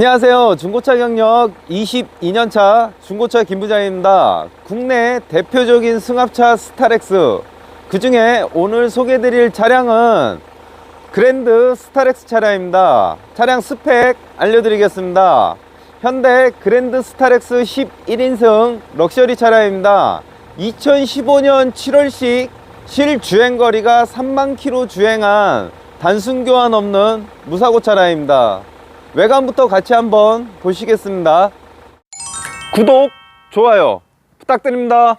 안녕하세요. 중고차 경력 22년차 중고차 김부장입니다. 국내 대표적인 승합차 스타렉스. 그 중에 오늘 소개해드릴 차량은 그랜드 스타렉스 차량입니다. 차량 스펙 알려드리겠습니다. 현대 그랜드 스타렉스 11인승 럭셔리 차량입니다. 2015년 7월식 실주행거리가 3만 킬로 주행한 단순 교환 없는 무사고 차량입니다. 외관부터 같이 한번 보시겠습니다. 구독, 좋아요 부탁드립니다.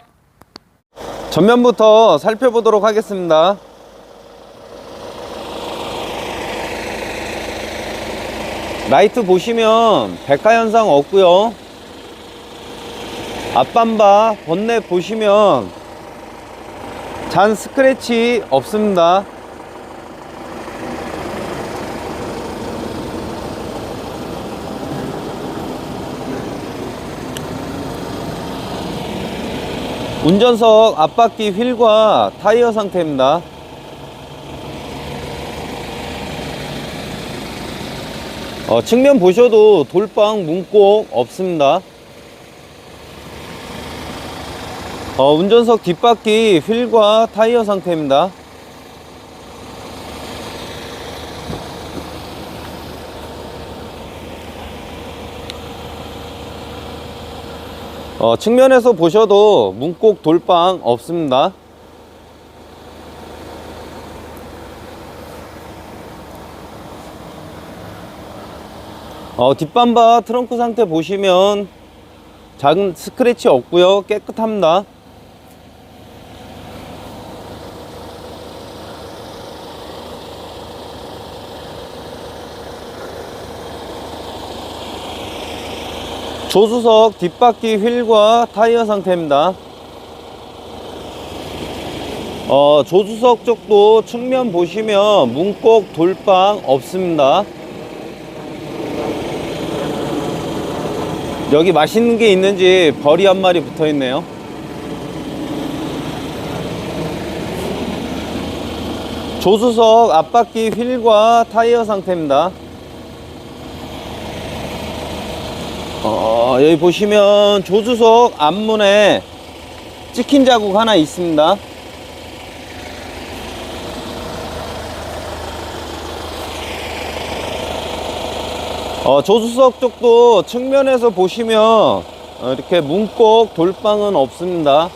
전면부터 살펴보도록 하겠습니다. 라이트 보시면 백화 현상 없고요. 앞밤바 본넷 보시면 잔 스크래치 없습니다. 운전석 앞바퀴 휠과 타이어 상태입니다. 어, 측면 보셔도 돌방 문꼭 없습니다. 어, 운전석 뒷바퀴 휠과 타이어 상태입니다. 어, 측면에서 보셔도 문콕 돌방 없습니다. 어, 뒷밤바 트렁크 상태 보시면 작은 스크래치 없고요 깨끗합니다. 조수석 뒷바퀴 휠과 타이어 상태입니다. 어, 조수석 쪽도 측면 보시면 문콕 돌방 없습니다. 여기 맛있는 게 있는지 벌이 한 마리 붙어 있네요. 조수석 앞바퀴 휠과 타이어 상태입니다. 어, 여기 보시면 조수석 앞문에 찍힌 자국 하나 있습니다. 어, 조수석 쪽도 측면에서 보시면 어, 이렇게 문콕 돌방은 없습니다.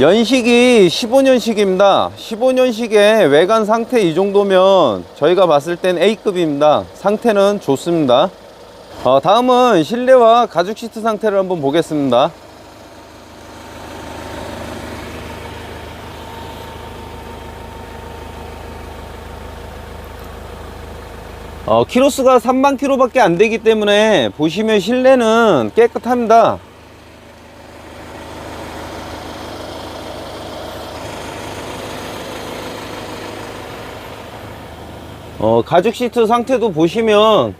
연식이 15년식입니다. 15년식의 외관 상태 이 정도면 저희가 봤을 땐 A급입니다. 상태는 좋습니다. 어, 다음은 실내와 가죽 시트 상태를 한번 보겠습니다. 어, 키로수가 3만 킬로밖에 안 되기 때문에 보시면 실내는 깨끗합니다. 어, 가죽 시트 상태도 보시면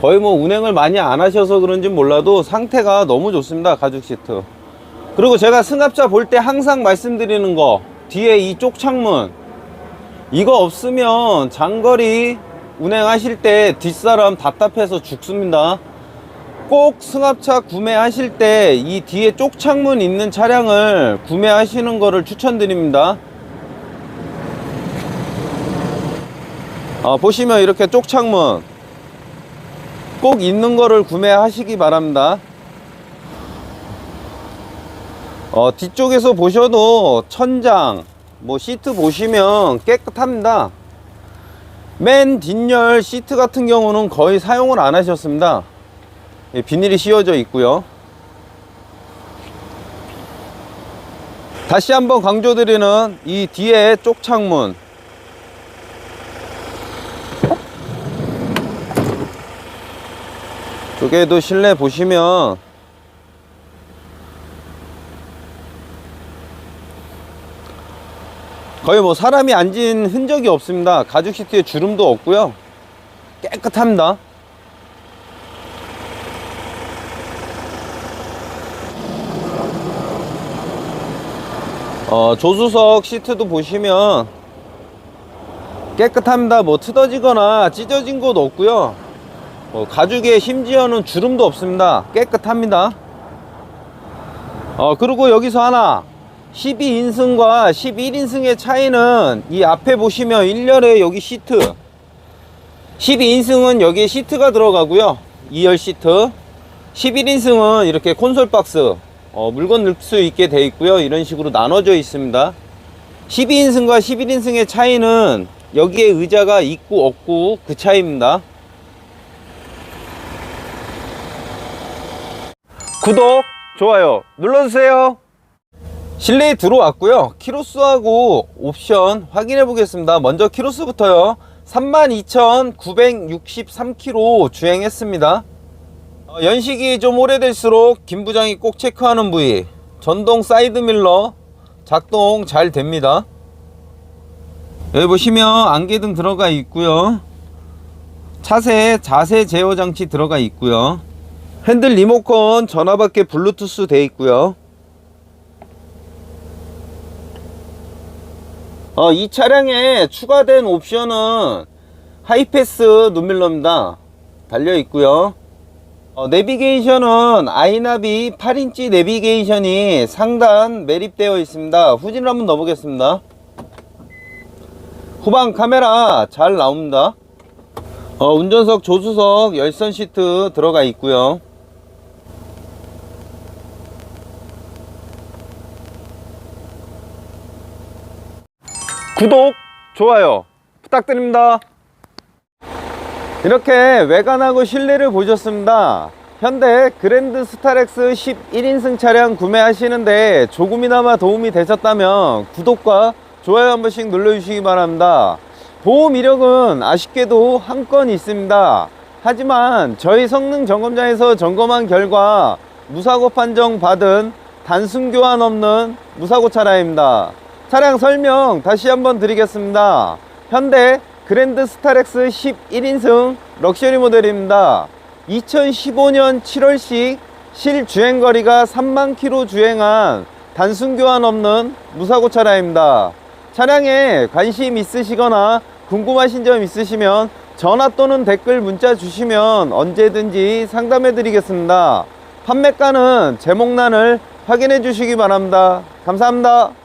거의 뭐 운행을 많이 안 하셔서 그런지 몰라도 상태가 너무 좋습니다. 가죽 시트. 그리고 제가 승합차 볼 때 항상 말씀드리는 거 뒤에 이쪽 창문 이거 없으면 장거리 운행하실 때 뒷사람 답답해서 죽습니다. 꼭 승합차 구매하실 때 이 뒤에 쪽 창문 있는 차량을 구매하시는 거를 추천드립니다. 어, 보시면 이렇게 쪽 창문 꼭 있는 거를 구매하시기 바랍니다. 어, 뒤쪽에서 보셔도 천장, 뭐 시트 보시면 깨끗합니다. 맨 뒷열 시트 같은 경우는 거의 사용을 안 하셨습니다. 예, 비닐이 씌워져 있고요. 다시 한번 강조드리는 이 뒤에 쪽 창문 쪽에도 실내 보시면 거의 뭐 사람이 앉은 흔적이 없습니다. 가죽 시트에 주름도 없고요. 깨끗합니다. 어, 조수석 시트도 보시면 깨끗합니다. 뭐 뜯어지거나 찢어진 곳 없고요. 뭐 가죽에 심지어는 주름도 없습니다. 깨끗합니다. 어, 그리고 여기서 하나. 12인승과 11인승의 차이는 이 앞에 보시면 1열에 여기 시트. 12인승은 여기에 시트가 들어가고요. 2열 시트. 11인승은 이렇게 콘솔 박스 어, 물건 넣을 수 있게 돼 있고요. 이런 식으로 나눠져 있습니다. 12인승과 11인승의 차이는 여기에 의자가 있고 없고 그 차이입니다 구독 좋아요 눌러주세요. 실내에 들어왔고요. 키로수하고 옵션 확인해 보겠습니다. 먼저 키로수부터요. 32,963km 주행했습니다. 어, 연식이 좀 오래될수록 김 부장이 꼭 체크하는 부위 전동 사이드밀러 작동 잘 됩니다. 여기 보시면 안개등 들어가 있고요. 차세 자세 제어 장치 들어가 있고요 핸들 리모컨 전화 밖에 블루투스 돼 있고요 어, 이 차량에 추가된 옵션은 하이패스 눈밀러입니다. 달려 있고요. 어, 내비게이션은 아이나비 8인치 내비게이션이 상단 매립되어 있습니다. 후진을 한번 넣어보겠습니다. 후방 카메라 잘 나옵니다. 어, 운전석 조수석 열선 시트 들어가 있고요. 구독, 좋아요 부탁드립니다. 이렇게 외관하고 실내를 보셨습니다. 현대 그랜드 스타렉스 11인승 차량 구매하시는데 조금이나마 도움이 되셨다면 구독과 좋아요 한 번씩 눌러주시기 바랍니다. 보험 이력은 아쉽게도 한 건 있습니다. 하지만 저희 성능 점검장에서 점검한 결과 무사고 판정 받은 단순 교환 없는 무사고 차량입니다. 차량 설명 다시 한번 드리겠습니다. 현대 그랜드 스타렉스 11인승 럭셔리 모델입니다. 2015년 7월식 실주행 거리가 3만 킬로 주행한 단순 교환 없는 무사고 차량입니다. 차량에 관심 있으시거나 궁금하신 점 있으시면 전화 또는 댓글 문자 주시면 언제든지 상담해 드리겠습니다. 판매가는 제목란을 확인해 주시기 바랍니다. 감사합니다.